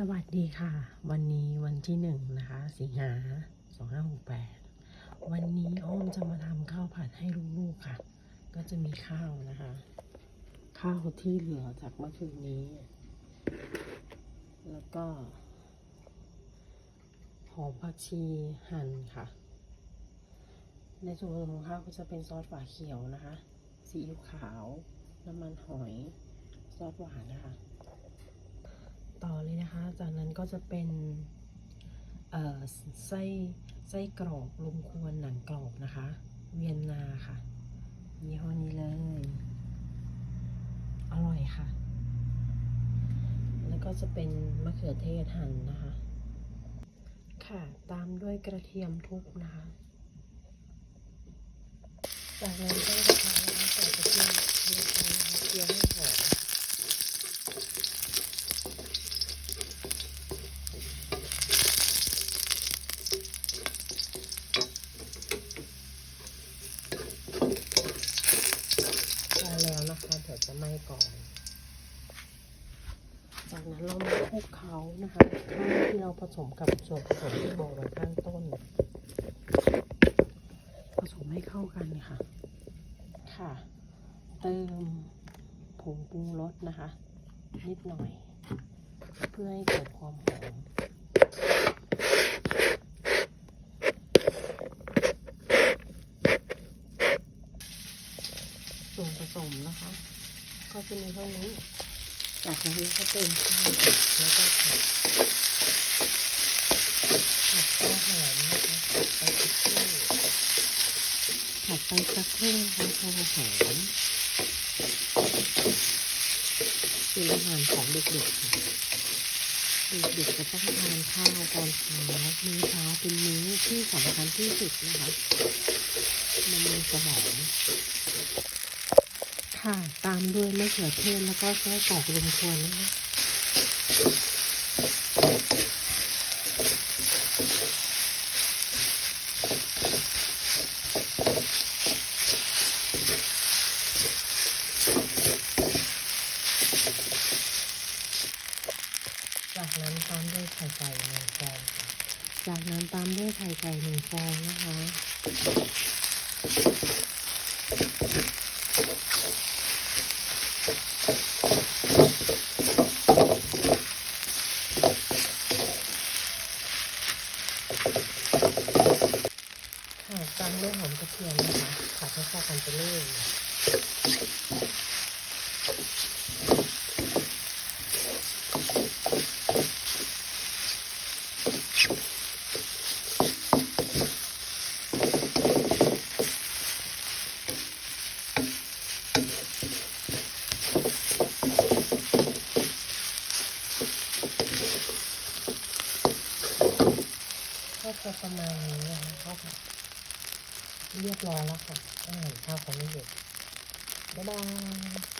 สวัสดีค่ะ วันนี้วันที่หนึ่งนะคะ สิงหาสองห้าหกแปดวันนี้อ้อมจะมาทำข้าวผัดให้ลูกๆค่ะ ก็จะมีข้าวนะคะ ข้าวที่เหลือจากเมื่อคืนนี้ แล้วก็หอมผักชีหั่นค่ะ ในส่วนของข้าวก็จะเป็นซอสฝาเขียวนะคะซีอิ๊วขาว น้ำมันหอย ซอสหวานนะคะ ต่อเลยนะคะ จากนั้นก็จะเป็นไส้ไส้กรอกลุงควรหนังกรอบนะคะ เวียนนาค่ะยี่ห้อนี้เลย อร่อยค่ะ แล้วก็จะเป็นมะเขือเทศหั่นนะคะ ค่ะตามด้วยกระเทียมทุบนะคะ จากนั้นก็จะทำนะคะใส่กระเทียมลงไปนะคะเจียวให้หอม ได้แล้วนะคะ เดี๋ยวจะไหม้ก่อน จากนั้นเรามาคลุกเขานะคะข้าวที่เราผสมกับส่วนผสมที่บอกไว้ข้างต้น ผสมให้เข้ากันค่ะ ค่ะ เติมผงปรุงรสนะคะ นิดหน่อย เพื่อให้เกิดความหอม สมนะคะ ก็จะมีเท่านี้จากนั้เราก็เติมข้าวแล้วก็ผัดผัดก็หอมนะคะผัดไปสักครู่ผัดไปสักครู่นะคะพอหอมเป็นอาหารของเด็กๆค่ะเด็กๆจะต้องทานข้าวตอนเช้ามื้อเช้าเป็นมื้อที่สำคัญที่สุดนะคะมันมีสมอง ค่ะ ตามด้วยมะเขือเทศแล้วก็ไส้กรอกรวมควรนะคะจากนั้นตามด้วยไข่ไก่หนึ่งฟองจากนั้นตามด้วยไข่ไก่หนึ่งฟองนะคะ ค่ะตามด้วยหอมกระเทียมนะคะผัดให้เข้ากันไปเลย ก็ประมาณนี้นะคะเขาเรียบร้อยแล้วค่ะอาหารข้าวของเด็กบ๊ายบาย